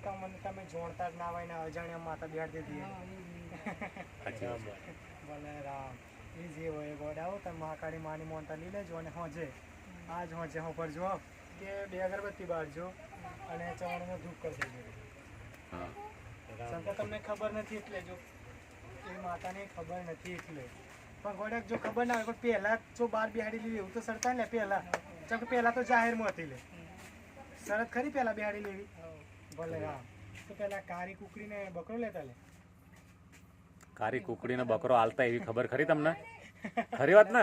તમને તમે જોણતા જ ના હોય ને અજાણ્યા માતા બેહાડી દીધી. ભલે રામ. એ જે હોય એ ગોડ. આવો તમે મહાકાળી માની મોનતા લઈ લેજો અને હોજે. આજ હોજે હું પર જો કે બે અગરબત્તી બાળજો અને ચવાણનો ધૂપ કરી દેજો. હા. શંકર તમને ખબર નથી એટલે જો એ માતાને ખબર નથી એટલે. પણ ગોડક જો ખબર ના હોય પણ પહેલા જો બાર બિહાડી લેવી એવું તો સરતા ને પહેલા. ચાલ કે પહેલા તો જાહેરમાં હતી લે. શરત ખરી પહેલા બિહાડી લેવી? ભલે તો કારી કુકડીને બકરો લેતા લે. કારી કુકડીનો બકરો હાલતા એવી ખબર ખરી તમને? ખરી વાત ને?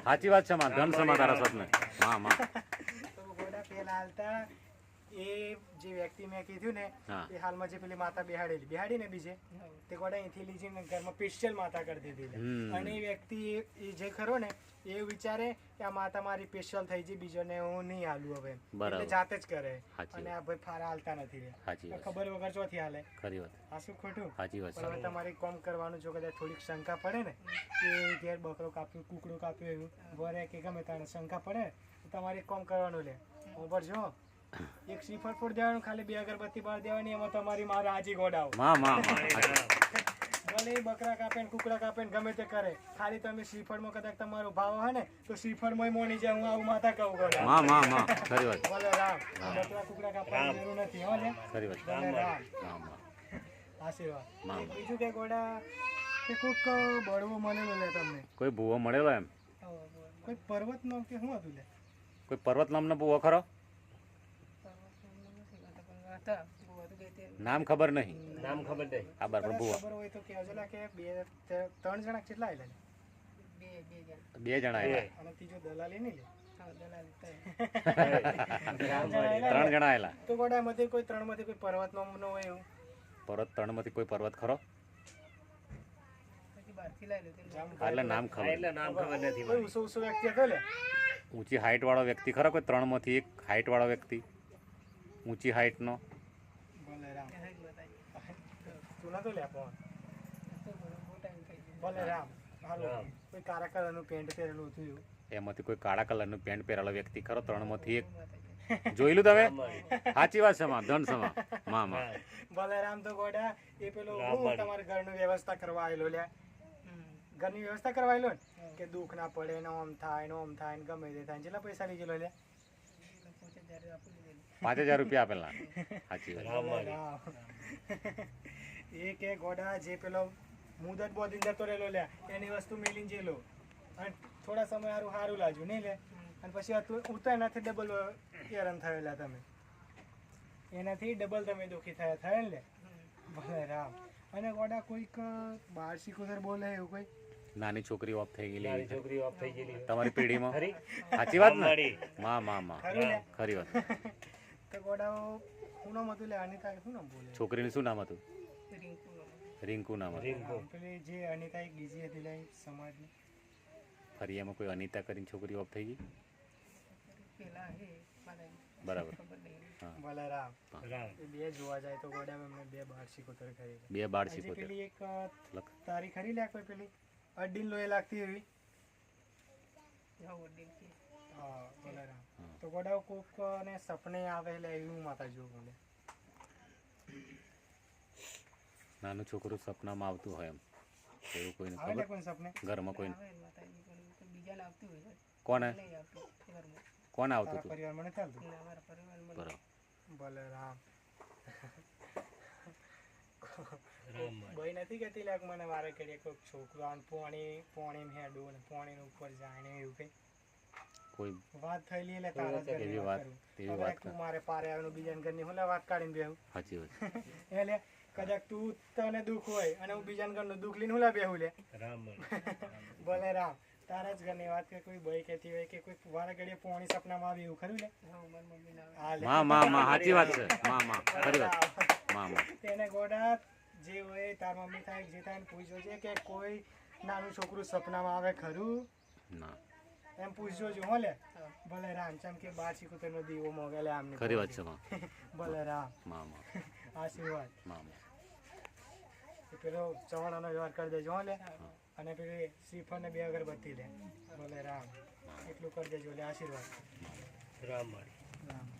સાચી વાત છે માં. ધન સમા તારા સતને હા માં તો ગોડા પહેલા હાલતા એ જે વ્યક્તિ મેં કીધું ને એ હાલમાં જે પેલી માતા બિહાડેલી બિહાડી ને બીજે તે ગોડા અહીંથી લીજીને ઘરમાં પિસ્ટલ માતા કરી દીધી અને એ વ્યક્તિ એ- જે ખરો ને એ વિચારે કે આ માતા મારી પિસ્ટલ થઈ ગઈ બીજોને હું નહીં હાલું હવે. એટલે જાતે જ કરે. અને આ ભાઈ ફારા હાલતા નથી રે. ખબર વગર ચોથી હાલે. ખરી વાત. આ શું ખોટું? સાચી વાત હવે તમારે કોમ કરવાનું જો કદાચ થોડીક શંકા પડે ને કે ઘેર બકરો કાપ્યો કુકડો કાપ્યો એવું વરે કે ગમે તારે શંકા પડે તો તમારે કોમ કરવાનું લે. ઉપર જો એક શ્રીફળ ફોડ દેવાનું ખાલી બે અગરબત્તી બાર દેવાની એમાં તમારી મારે આજી ગોડાવમાં માં ભલે બકરા કાપે ને કુકડા કાપે ને ગમે તે કરે ખાલી તમે શ્રીફળમાં કદાચ તમારો ભાવ હોય ને તો શ્રીફળમાં મોની જાય હું આવું માતા કહું ગોડા. માં માં માં. ખરી વાત. ભલે રામ. બકરા કુકડા કાપવાની જરૂર નથી હો ને ખરી વાત. રામ રામ. આશીર્વાદ. બીજું કે ગોડા કે કોઈક બળવો મળેલો લે તમને? કોઈ ભૂવો મળેલો એમ? કોઈ પર્વત નામ કે શું હતું લે? કોઈ પર્વત નામનો ભૂવો ખરો? નામ ખબર નહીં. નામ ખબર નહીં. આ બાર પણ ભૂવો ખબર હોય તો કહેજો લા કે બે ત્રણ જણા કેટલા આવેલા બે બે જણા. આવેલા અને ત્રીજો દલાલી નહીં લે? ત્રણ જણા આવેલા તો ગોડા માંથી કોઈ ત્રણમાંથી કોઈ પર્વત નો નો હોય એવું? પર્વત ત્રણમાંથી કોઈ પર્વત ખરો? એટલે નામ ખબર. એટલે નામ ખબર નથી કોઈ ઉસો ઉસો વ્યક્તિ હતો લે? ઊંચી હાઈટ વાળો વ્યક્તિ ખરો કોઈ ત્રણમાંથી એક હાઈટ વાળો વ્યક્તિ? ઊંચી હાઈટનો ભલે રામ તું નતો લે ભલે રામ હાલો. કોઈ કાળા કલરનું પેન્ટ પહેરેલું થયું? એમાંથી કોઈ કાળા કલરનું પેન્ટ પહેરેલો વ્યક્તિ ખરો? ત્રણમાંથી એક. જોયેલું તમે? સાચી વાત છે માં. ધન સમા માં. માં ભલે તો ગોડા એ પેલો હું. તમારે ઘરનું વ્યવસ્થા કરવા આવેલો લે ઘરની વ્યવસ્થા કરવા આવેલો ને? કે દુઃખ ના પડે ને ઓમ થાય ને ઓમ થાય ને ગમે તે થાય જેટલા પૈસા લઈ ગયેલો લે પાંચ હજાર રૂપિયા આપેલા. સાચી વાત. ભલે એ કે ગોડા જે પેલો મુદત બોધી જતો રહેલો લે એની વસ્તુ મેલીને જેલો. અને થોડા સમય સારું સારું લાગ્યું નહીં લે? અને પછી હું તો ડબલ હેરાન થયેલા તમે. એનાથી ડબલ તમે દુઃખી થયા થયા ને લે? ભલે રામ. અને ગોડા કોઈક બાર શીખોતર બોલે એવું કોઈ? નાની છોકરી ઓફ થઈ ગયેલી. છોકરી ઓફ થઈ ગયેલી. તમારી પેઢીમાં? ખરી? સાચી વાત ને? મા માં માં. ખરી વાત. તો ગોડાઓ શું નામ હતું લે અનિતા શું નામ બોલે છોકરીનું શું નામ હતું? રિંકુ નામ હતું. રિંકુ. પેલી જે અનિતા એક બીજી હતી લે સમાજની. ફરી એમાં કોઈ અનિતા કરીને છોકરી ઓફ થઈ ગઈ? બરાબર. હા. બરાબર બે જોવા જાય તો ગોડા બે બાર કરી બે બાર પેલી એક તારી ખરી લે કોઈ પેલી? અડીન લોહી લાગતી એવી? હા ભલે તો ગોડા કોક ને સપને આવે એટલે એવું માતા જો બોલે. નાનું છોકરું સપનામાં આવતું હોય એમ. એવું કોઈને લે ખબર? કોઈ સપને? ઘરમાં કોઈ કોને? કોણ આવતું પરિવાર હતું? પરિવારમાં નથી આવતું બરાબર ભલે રામ રામ ભાઈ નથી કહેતી લાગ મને વારે કરીએ કોઈક છોકરો આમ પોણી પોણી હેડું ને પોણી ઉપર જાય ને એવું કઈ? કોઈ વાત થયેલી એટલે તારા જ એવી વાત એવી વાત તું મારે પારે આવ્યો બીજાને ઘરની હું વાત કાઢીને બેહું? સાચી વાત. એટલે કદાચ તું તને દુઃખ હોય અને હું બીજાને ઘરનું દુઃખ લઈને હું લે બેહું લે? રામ ભલે રામ. તારા જ ઘરની વાત કે કોઈ ભાઈ કહેતી હોય કે કોઈ વારે ઘડીએ પોણી સપનામાં આવી એવું ખરું લે? હા લે. માં માં માં સાચી વાત છે. માં માં ખરી વાત. જે હોય તાર મમ્મી થાય જે થાય પૂછજો છે કે કોઈ નાનું છોકરું સપનામાં આવે ખરું? ના. એમ પૂછજો જો હો લે? ભલે રામ ચમ કે બાર શીખોતેરનો દીવો મોગે લે આમને ખરી વાત છે માં. ભલે રામ. માં માં. આશીર્વાદ. માં માં. પેલો ચવાણાનો વ્યવહાર કરી દેજો હો લે? અને પેલી શ્રીફળ ને બે અગરબત્તી લે. ભલે રામ. એટલું કરી દેજો લે આશીર્વાદ. રામ રામ.